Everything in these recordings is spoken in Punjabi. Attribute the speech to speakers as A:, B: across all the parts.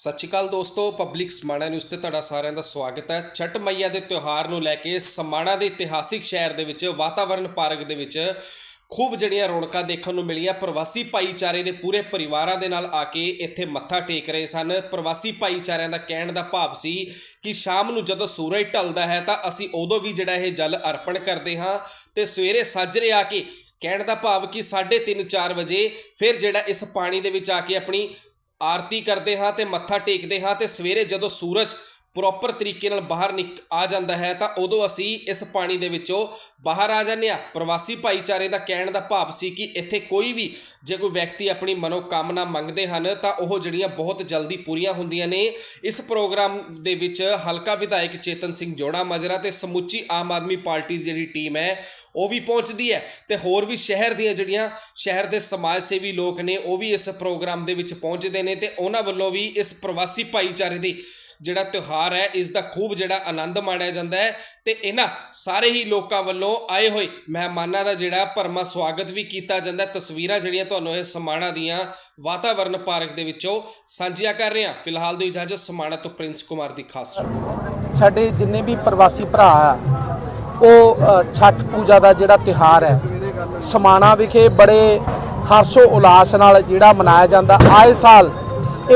A: ਸਤਿ ਸ਼੍ਰੀ ਅਕਾਲ ਦੋਸਤੋ, ਪਬਲਿਕ ਸਮਾਣਾ ਨਿਊਜ਼ ਤੇ ਤੁਹਾਡਾ ਸਾਰਿਆਂ ਦਾ ਸਵਾਗਤ ਹੈ। ਛਠ ਮਈਆ ਦੇ ਤਿਉਹਾਰ ਨੂੰ ਲੈ ਕੇ ਸਮਾਣਾ ਦੇ ਇਤਿਹਾਸਿਕ ਸ਼ਹਿਰ ਦੇ ਵਿੱਚ ਵਾਤਾਵਰਣ ਪਾਰਕ ਦੇ ਵਿੱਚ ਖੂਬ ਜਿਹੜੀਆਂ ਰੌਣਕਾਂ ਦੇਖਣ ਨੂੰ ਮਿਲੀਆਂ। ਪ੍ਰਵਾਸੀ ਭਾਈਚਾਰੇ ਦੇ ਪੂਰੇ ਪਰਿਵਾਰਾਂ ਦੇ ਨਾਲ ਆ ਕੇ ਇੱਥੇ ਮੱਥਾ ਟੇਕ ਰਹੇ ਸਨ। ਪ੍ਰਵਾਸੀ ਭਾਈਚਾਰਿਆਂ ਦਾ ਕਹਿਣ ਦਾ ਭਾਵ ਸੀ ਕਿ ਸ਼ਾਮ ਨੂੰ ਜਦੋਂ ਸੂਰਜ ਢਲਦਾ ਹੈ ਤਾਂ ਅਸੀਂ ਉਦੋਂ ਵੀ ਜਿਹੜਾ ਇਹ ਜਲ ਅਰਪਣ ਕਰਦੇ ਹਾਂ ਤੇ ਸਵੇਰੇ ਸਾਜਰੇ ਆ ਕੇ ਕਹਿਣ ਦਾ ਭਾਵ ਕਿ 3:30 4 ਵਜੇ ਫਿਰ ਜਿਹੜਾ ਇਸ ਪਾਣੀ ਦੇ ਵਿੱਚ ਆ ਕੇ ਆਪਣੀ ਆਰਤੀ ਕਰਦੇ ਹਾਂ ਤੇ ਮੱਥਾ ਟੇਕਦੇ ਹਾਂ ਤੇ ਸਵੇਰੇ ਜਦੋਂ ਸੂਰਜ ਪ੍ਰੋਪਰ ਤਰੀਕੇ ਨਾਲ ਬਾਹਰ ਨਿਕ ਆ ਜਾਂਦਾ ਹੈ, ਤਾਂ ਉਦੋਂ ਅਸੀਂ ਇਸ ਪਾਣੀ ਦੇ ਵਿੱਚੋਂ ਬਾਹਰ ਆ ਜਾਂਦੇ ਹਾਂ। ਪ੍ਰਵਾਸੀ ਭਾਈਚਾਰੇ ਦਾ ਕਹਿਣ ਦਾ ਭਾਵ ਸੀ ਕਿ ਇੱਥੇ ਕੋਈ ਵੀ ਜੇ ਕੋਈ ਵਿਅਕਤੀ ਆਪਣੀ ਮਨੋਕਾਮਨਾ ਮੰਗਦੇ ਹਨ, ਤਾਂ ਉਹ ਜਿਹੜੀਆਂ ਬਹੁਤ ਜਲਦੀ ਪੂਰੀਆਂ ਹੁੰਦੀਆਂ ਨੇ। ਇਸ ਪ੍ਰੋਗਰਾਮ ਦੇ ਵਿੱਚ ਹਲਕਾ ਵਿਧਾਇਕ ਚੇਤਨ ਸਿੰਘ ਜੋੜਾ ਮਾਜਰਾ ਤੇ ਸਮੁੱਚੀ ਆਮ ਆਦਮੀ ਪਾਰਟੀ ਦੀ ਜਿਹੜੀ ਟੀਮ ਹੈ, ਉਹ ਵੀ ਪਹੁੰਚਦੀ ਹੈ ਤੇ ਹੋਰ ਵੀ ਸ਼ਹਿਰ ਦੀਆਂ ਜਿਹੜੀਆਂ ਸ਼ਹਿਰ ਦੇ ਸਮਾਜ ਸੇਵੀ ਲੋਕ ਨੇ, ਉਹ ਵੀ ਇਸ ਪ੍ਰੋਗਰਾਮ ਦੇ ਵਿੱਚ ਪਹੁੰਚਦੇ ਨੇ ਤੇ ਉਹਨਾਂ ਵੱਲੋਂ ਵੀ ਇਸ ਪ੍ਰਵਾਸੀ ਭਾਈਚਾਰੇ ਦੀ ਜਿਹੜਾ ਤਿਉਹਾਰ ਹੈ ਇਸ ਦਾ ਖੂਬ ਜਿਹੜਾ ਆਨੰਦ ਮਾਣਿਆ ਜਾਂਦਾ ਹੈ ਤੇ ਇਹਨਾਂ ਸਾਰੇ ਹੀ ਲੋਕਾਂ ਵੱਲੋਂ ਆਏ ਹੋਏ ਮਹਿਮਾਨਾਂ ਦਾ ਜਿਹੜਾ ਭਰਮਾ ਸਵਾਗਤ ਵੀ ਕੀਤਾ ਜਾਂਦਾ ਤਸਵੀਰਾਂ ਜਿਹੜੀਆਂ ਤੁਹਾਨੂੰ ਇਹ ਸਮਾਣਾ ਦੀਆਂ ਵਾਤਾਵਰਣ ਪਾਰਕ ਦੇ ਵਿੱਚੋਂ ਸਾਂਝੀਆਂ ਕਰ ਰਹੇ ਹਾਂ। ਫਿਲਹਾਲ ਦੀ ਇਜਾਜ਼ਤ ਸਮਾਣਾ ਤੋਂ ਪ੍ਰਿੰਸ ਕੁਮਾਰ ਦੀ ਖਾਸ
B: ਸਾਡੇ ਜਿੰਨੇ ਵੀ ਪ੍ਰਵਾਸੀ ਭਰਾ ਆ ਉਹ ਅ, ਛਠ ਪੂਜਾ ਦਾ ਜਿਹੜਾ ਤਿਹਾਰ ਹੈ ਸਮਾਣਾ ਵਿਖੇ ਬੜੇ ਹਰਸ਼ੋ ਉਲਾਸ ਨਾਲ ਜਿਹੜਾ ਮਨਾਇਆ ਜਾਂਦਾ। ਆਏ ਸਾਲ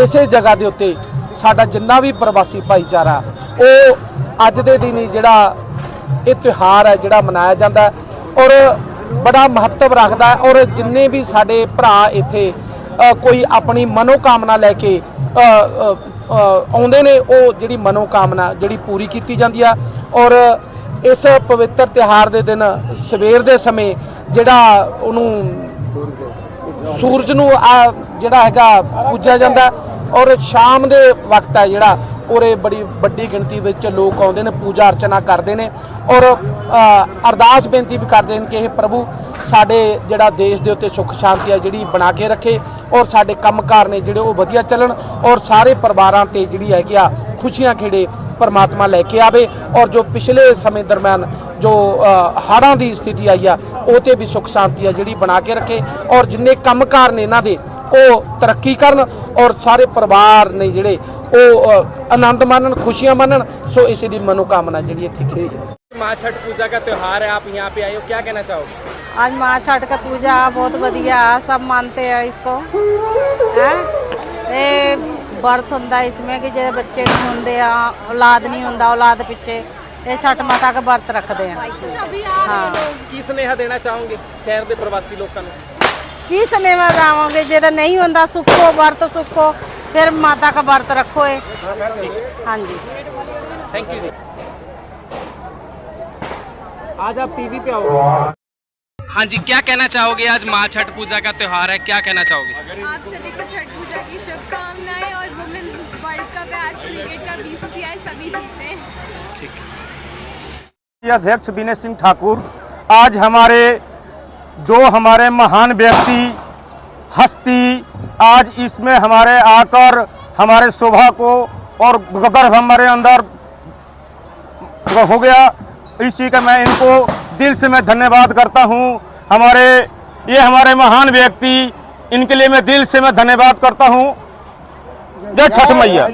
B: ਇਸੇ ਜਗ੍ਹਾ ਦੇ ਉੱਤੇ ਸਾਡਾ ਜਿੰਨਾ ਵੀ ਪ੍ਰਵਾਸੀ ਭਾਈਚਾਰਾ, ਉਹ ਅੱਜ ਦੇ ਦਿਨ ਹੀ ਜਿਹੜਾ ਇਹ ਤਿਉਹਾਰ ਹੈ, ਜਿਹੜਾ ਮਨਾਇਆ ਜਾਂਦਾ ਔਰ ਬੜਾ ਮਹੱਤਵ ਰੱਖਦਾ ਹੈ, ਔਰ ਜਿੰਨੇ ਵੀ ਸਾਡੇ ਭਰਾ ਇੱਥੇ ਕੋਈ ਆਪਣੀ ਮਨੋਕਾਮਨਾ ਲੈ ਕੇ ਆਉਂਦੇ ਨੇ, ਉਹ ਜਿਹੜੀ ਮਨੋਕਾਮਨਾ ਜਿਹੜੀ ਪੂਰੀ ਕੀਤੀ ਜਾਂਦੀ ਆ, ਔਰ ਇਸ ਪਵਿੱਤਰ ਤਿਹਾਰ ਦੇ ਦਿਨ ਸਵੇਰ ਦੇ ਸਮੇਂ ਜਿਹੜਾ ਉਹਨੂੰ ਸੂਰਜ ਨੂੰ ਜਿਹੜਾ ਹੈਗਾ, ਪੂਜਿਆ ਜਾਂਦਾ ਔਰ ਸ਼ਾਮ ਦੇ ਵਕਤ ਹੈ ਜਿਹੜਾ ਉਰੇ ਬੜੀ ਵੱਡੀ ਗਿਣਤੀ ਵਿੱਚ ਲੋਕ ਆਉਂਦੇ ਨੇ ਪੂਜਾ ਅਰਚਨਾ ਕਰਦੇ ਨੇ ਔਰ ਅਰਦਾਸ ਬੇਨਤੀ ਵੀ ਕਰਦੇ ਨੇ ਕਿ ਇਹ ਪ੍ਰਭੂ ਸਾਡੇ ਜਿਹੜਾ ਦੇਸ਼ ਦੇ ਉੱਤੇ ਸੁੱਖ ਸ਼ਾਂਤੀ ਆ ਜਿਹੜੀ ਬਣਾ ਕੇ ਰੱਖੇ ਔਰ ਸਾਡੇ ਕੰਮਕਾਰ ਨੇ ਜਿਹੜੇ ਉਹ ਵਧੀਆ ਚੱਲਣ ਔਰ ਸਾਰੇ ਪਰਿਵਾਰਾਂ ਤੇ ਜਿਹੜੀ ਹੈਗੀ ਆ ਖੁਸ਼ੀਆਂ ਖੇੜੇ ਪਰਮਾਤਮਾ ਲੈ ਕੇ ਆਵੇ ਔਰ ਜੋ ਪਿਛਲੇ ਸਮੇਂ ਦਰਮਿਆਨ ਜੋ ਅ, ਹੜ੍ਹਾਂ ਦੀ ਸਥਿਤੀ ਆਈ ਆ ਉਹ ਤੇ ਵੀ ਸੁੱਖ ਸ਼ਾਂਤੀ ਆ ਜਿਹੜੀ ਬਣਾ ਕੇ ਰੱਖੇ ਔਰ ਜਿੰਨੇ ਕੰਮਕਾਰ ਨੇ ਇਹਨਾਂ ਦੇ ਉਹ ਤਰੱਕੀ ਕਰਨ ਔਰ ਸਾਰੇ ਪਰਿਵਾਰ ਨੇ ਜਿਹੜੇ ਉਹ ਅ, ਆਨੰਦ ਮਾਣਨ ਖੁਸ਼ੀਆਂ ਮਾਣਨ ਸੋ ਇਸੇ ਦੀ ਮਨੋਕਾਮਨਾ ਜਿਹੜੀ ਇੱਥੇ ਕੀਤੀ ਹੈ
A: माँ छठ पूजा का त्योहार है आप यहाँ पे आए हो क्या कहना चाहोगे
C: आज माँ छठ का पूजा बहुत बढ़िया है, सब मानते हैं इसको हैं ਇਹ ਬਰਥ ਹੁੰਦਾ ਇਸਮੇ ਕਿ ਜਿਹੜੇ ਬੱਚੇ ਨਹੀਂ ਹੁੰਦੇ ਆ ਔਲਾਦ ਨਹੀਂ ਹੁੰਦਾ ਔਲਾਦ ਪਿੱਛੇ ਇਹ ਛਠ ਮਾਤਾ ਦਾ ਵਰਤ ਰੱਖਦੇ ਆ ਹਾਂ
A: ਕੀ ਸੁਨੇਹਾ ਦੇਣਾ ਚਾਹੋਗੇ ਸ਼ਹਿਰ ਦੇ ਪ੍ਰਵਾਸੀ ਲੋਕਾਂ ਨੂੰ
C: ਕੀ ਸਮੇਂ ਮੈਂ ਜਾਵਾਂਗੇ ਜੇ ਤਾਂ ਨਹੀਂ ਹੁੰਦਾ ਸੁੱਖੋ ਵਰਤ ਸੁੱਖੋ ਫਿਰ ਮਾਤਾ ਦਾ ਵਰਤ ਰੱਖੋ ਇਹ ਹਾਂਜੀ
A: थैंक यू जी आज आप टीवी पे आओगे हाँ जी क्या कहना चाहोगे आज माँ छठ पूजा का त्योहार है क्या कहना चाहोगे
D: आप सभी को छठ पूजा की शुभकामनाएं और वुमेन्स वर्ल्ड कप है आज क्रिकेट का बीसीसीआई सभी जीते हैं
A: ठीक है
E: ये अध्यक्ष विनय सिंह ठाकुर आज हमारे दो हमारे महान व्यक्ति, हस्ती, आज इसमें हमारे आकर, हमारे शोभा को और गर्भ हमारे अंदर हो गया। इस चीज़ का मैं इनको दिल से मैं धन्यवाद करता हूँ। हमारे, ये हमारे महान व्यक्ति, इनके लिए मैं दिल से मैं धन्यवाद करता हूँ। जय छठ मैया।